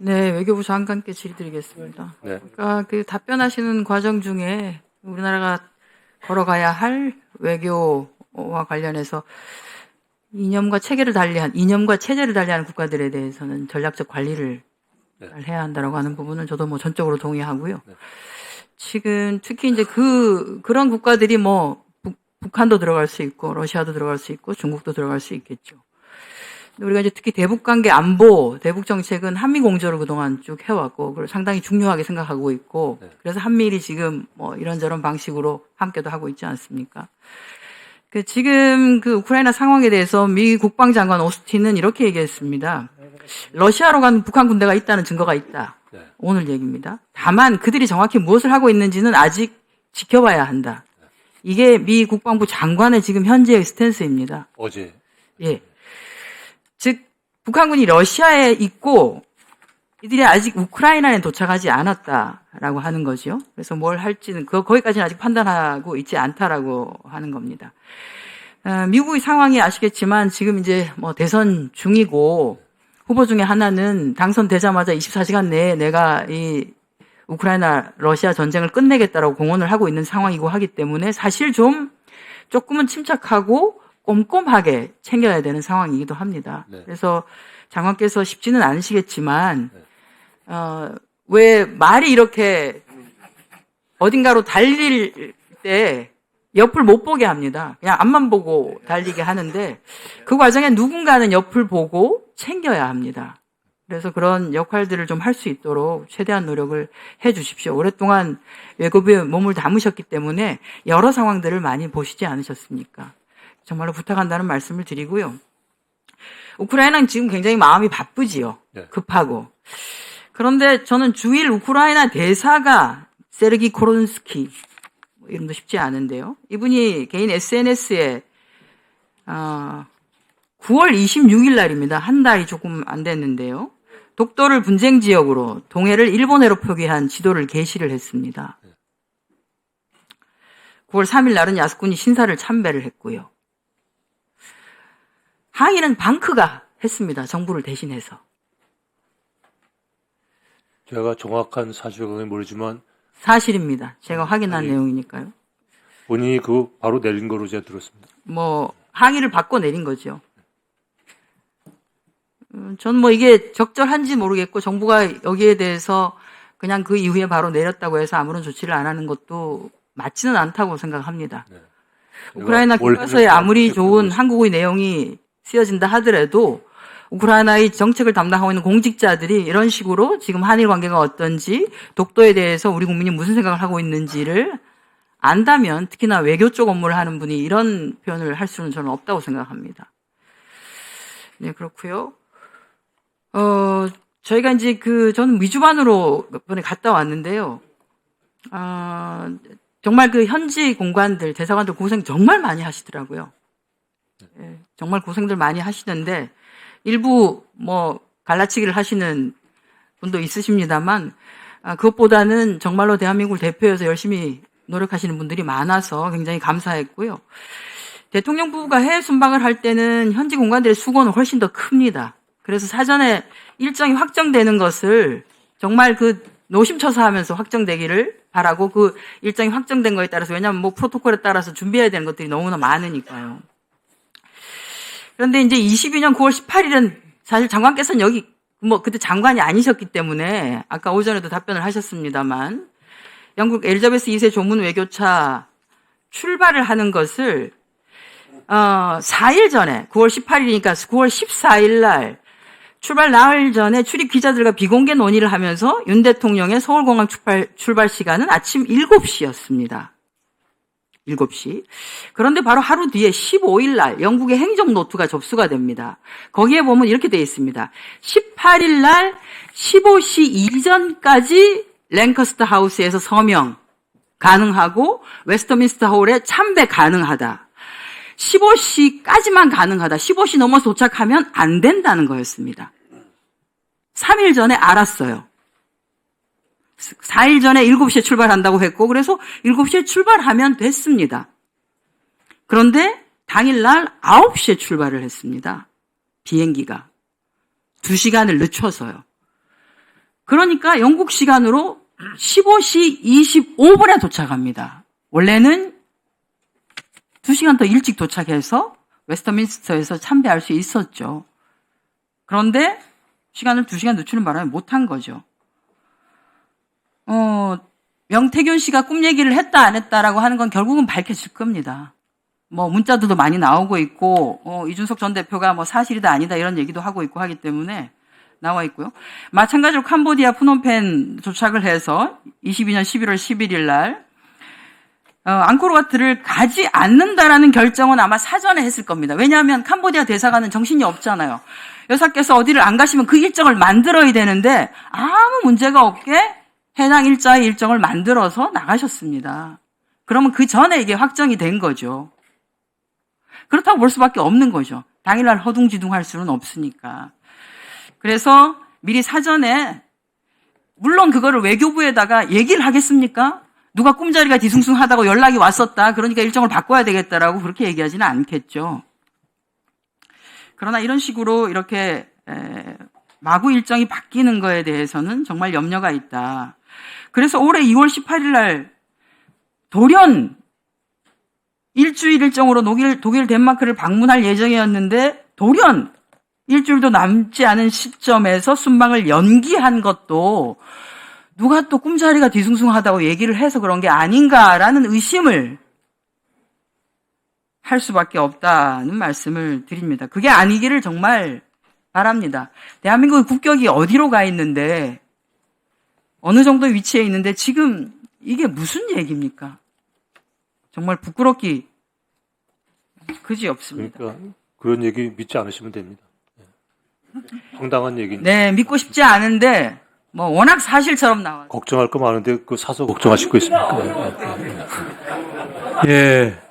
네, 외교부 장관께 질의드리겠습니다. 네. 그러니까 그 답변하시는 과정 중에 우리나라가 걸어가야 할 외교와 관련해서 이념과 체계를 달리한 이념과 체제를 달리하는 국가들에 대해서는 전략적 관리를 네. 잘 해야 한다라고 하는 부분은 저도 뭐 전적으로 동의하고요. 네. 지금 특히 이제 그 그런 국가들이 뭐 북, 북한도 들어갈 수 있고 러시아도 들어갈 수 있고 중국도 들어갈 수 있겠죠. 우리가 이제 특히 대북 관계 안보, 대북 정책은 한미 공조를 그동안 쭉 해왔고, 그걸 상당히 중요하게 생각하고 있고, 네. 그래서 한미일이 지금 뭐 이런저런 방식으로 함께도 하고 있지 않습니까? 그 지금 그 우크라이나 상황에 대해서 미 국방장관 오스틴은 이렇게 얘기했습니다. 러시아로 간 북한 군대가 있다는 증거가 있다. 네. 오늘 얘기입니다. 다만 그들이 정확히 무엇을 하고 있는지는 아직 지켜봐야 한다. 이게 미 국방부 장관의 지금 현재의 스탠스입니다. 어제 예. 즉, 북한군이 러시아에 있고, 이들이 아직 우크라이나에 도착하지 않았다라고 하는 거죠. 그래서 뭘 할지는, 그, 거기까지는 아직 판단하고 있지 않다라고 하는 겁니다. 어, 미국의 상황이 아시겠지만, 지금 이제 뭐 대선 중이고, 후보 중에 하나는 당선되자마자 24시간 내에 내가 이 우크라이나 러시아 전쟁을 끝내겠다라고 공언을 하고 있는 상황이고 하기 때문에 사실 좀 조금은 침착하고 꼼꼼하게 챙겨야 되는 상황이기도 합니다. 네. 그래서 장관께서 쉽지는 않으시겠지만 어, 왜 말이 이렇게 어딘가로 달릴 때 옆을 못 보게 합니다. 그냥 앞만 보고 달리게 하는데 그 과정에 누군가는 옆을 보고 챙겨야 합니다. 그래서 그런 역할들을 좀 할 수 있도록 최대한 노력을 해 주십시오. 오랫동안 외교부에 몸을 담으셨기 때문에 여러 상황들을 많이 보시지 않으셨습니까? 정말로 부탁한다는 말씀을 드리고요. 우크라이나는 지금 굉장히 마음이 바쁘지요. 네. 급하고. 그런데 저는 주일 우크라이나 대사가 세르기 코론스키 뭐 이름도 쉽지 않은데요. 이분이 개인 SNS에 어, 9월 26일 날입니다. 한 달이 조금 안 됐는데요. 독도를 분쟁 지역으로 동해를 일본해로 표기한 지도를 게시를 했습니다. 9월 3일 날은 야스군이 신사를 참배를 했고요. 항의는 방크가 했습니다. 정부를 대신해서. 제가 정확한 사실관계 모르지만 사실입니다. 제가 확인한 아니. 내용이니까요. 본인이 그 바로 내린 거로 제가 들었습니다. 뭐 항의를 받고 내린 거죠. 음, 전뭐 이게 적절한지 모르겠고 정부가 여기에 대해서 그냥 그 이후에 바로 내렸다고 해서 아무런 조치를 안 하는 것도 맞지는 않다고 생각합니다. 네. 우크라이나 뭘 교과서에 아무리 좋은. 한국의 내용이 쓰여진다 하더라도 우크라이나의 정책을 담당하고 있는 공직자들이 이런 식으로 지금 한일 관계가 어떤지 독도에 대해서 우리 국민이 무슨 생각을 하고 있는지를 안다면 특히나 외교 쪽 업무를 하는 분이 이런 표현을 할 수는 저는 없다고 생각합니다. 네, 그렇고요. 어, 저희가 이제 그 저는 미주반으로 몇 번에 갔다 왔는데요. 아, 정말 그 현지 공관들, 대사관들 고생 정말 많이 하시더라고요. 예, 정말 고생들 많이 하시는데 일부 뭐 갈라치기를 하시는 분도 있으십니다만 아, 그것보다는 정말로 대한민국을 대표해서 열심히 노력하시는 분들이 많아서 굉장히 감사했고요. 대통령 부부가 해외 순방을 할 때는 현지 공관들의 수고는 훨씬 더 큽니다. 그래서 사전에 일정이 확정되는 것을 정말 그 노심초사 하면서 확정되기를 바라고 그 일정이 확정된 거에 따라서 왜냐하면 뭐 프로토콜에 따라서 준비해야 되는 것들이 너무나 많으니까요. 그런데 이제 22년 9월 18일은 사실 장관께서는 여기 뭐 그때 장관이 아니셨기 때문에 아까 오전에도 답변을 하셨습니다만 영국 엘리자베스 2세 조문 외교차 출발을 하는 것을 어 4일 전에 9월 18일이니까 9월 14일 날 출발 나흘 전에 출입 기자들과 비공개 논의를 하면서 윤 대통령의 서울공항 출발, 출발 시간은 아침 7시였습니다. 7시. 그런데 바로 하루 뒤에 15일 날 영국의 행정 노트가 접수가 됩니다. 거기에 보면 이렇게 되어 있습니다. 18일 날 15시 이전까지 랭커스터 하우스에서 서명 가능하고 웨스터민스터 홀에 참배 가능하다. 15시까지만 가능하다. 15시 넘어서 도착하면 안 된다는 거였습니다. 3일 전에 알았어요. 4일 전에 7시에 출발한다고 했고, 그래서 7시에 출발하면 됐습니다. 그런데 당일날 9시에 출발을 했습니다. 비행기가. 2시간을 늦춰서요. 그러니까 영국 시간으로 15시 25분에 도착합니다. 원래는 2시간 더 일찍 도착해서 웨스터민스터에서 참배할 수 있었죠. 그런데 시간을 2시간 늦추는 바람에 못한 거죠. 어, 명태균 씨가 꿈 얘기를 했다 안 했다라고 하는 건 결국은 밝혀질 겁니다. 뭐 문자들도 많이 나오고 있고 어, 이준석 전 대표가 뭐 사실이다 아니다 이런 얘기도 하고 있고 하기 때문에 나와 있고요. 마찬가지로 캄보디아 프놈펜 도착을 해서 22년 11월 11일 날 어, 앙코르와트를 가지 않는다라는 결정은 아마 사전에 했을 겁니다. 왜냐하면 캄보디아 대사관은 정신이 없잖아요. 여사께서 어디를 안 가시면 그 일정을 만들어야 되는데 아무 문제가 없게 해당 일자의 일정을 만들어서 나가셨습니다. 그러면 그 전에 이게 확정이 된 거죠. 그렇다고 볼 수밖에 없는 거죠. 당일날 허둥지둥 할 수는 없으니까. 그래서 미리 사전에 물론 그거를 외교부에다가 얘기를 하겠습니까? 누가 꿈자리가 뒤숭숭하다고 연락이 왔었다. 그러니까 일정을 바꿔야 되겠다라고 그렇게 얘기하지는 않겠죠. 그러나 이런 식으로 이렇게 에, 마구 일정이 바뀌는 거에 대해서는 정말 염려가 있다. 그래서 올해 2월 18일 날 돌연 일주일 일정으로 독일, 독일 덴마크를 방문할 예정이었는데 돌연 일주일도 남지 않은 시점에서 순방을 연기한 것도 누가 또 꿈자리가 뒤숭숭하다고 얘기를 해서 그런 게 아닌가라는 의심을 할 수밖에 없다는 말씀을 드립니다. 그게 아니기를 정말 바랍니다. 대한민국의 국격이 어디로 가 있는데 어느 정도 위치에 있는데 지금 이게 무슨 얘기입니까? 정말 부끄럽기 그지 없습니다. 그러니까 그런 얘기 믿지 않으시면 됩니다. 예. 황당한 얘기인데 네, 믿고 싶지 않은데 뭐 워낙 사실처럼 나와요. 걱정할 거 많은데 그 사서 걱정하실 거 있습니까? 예. 예.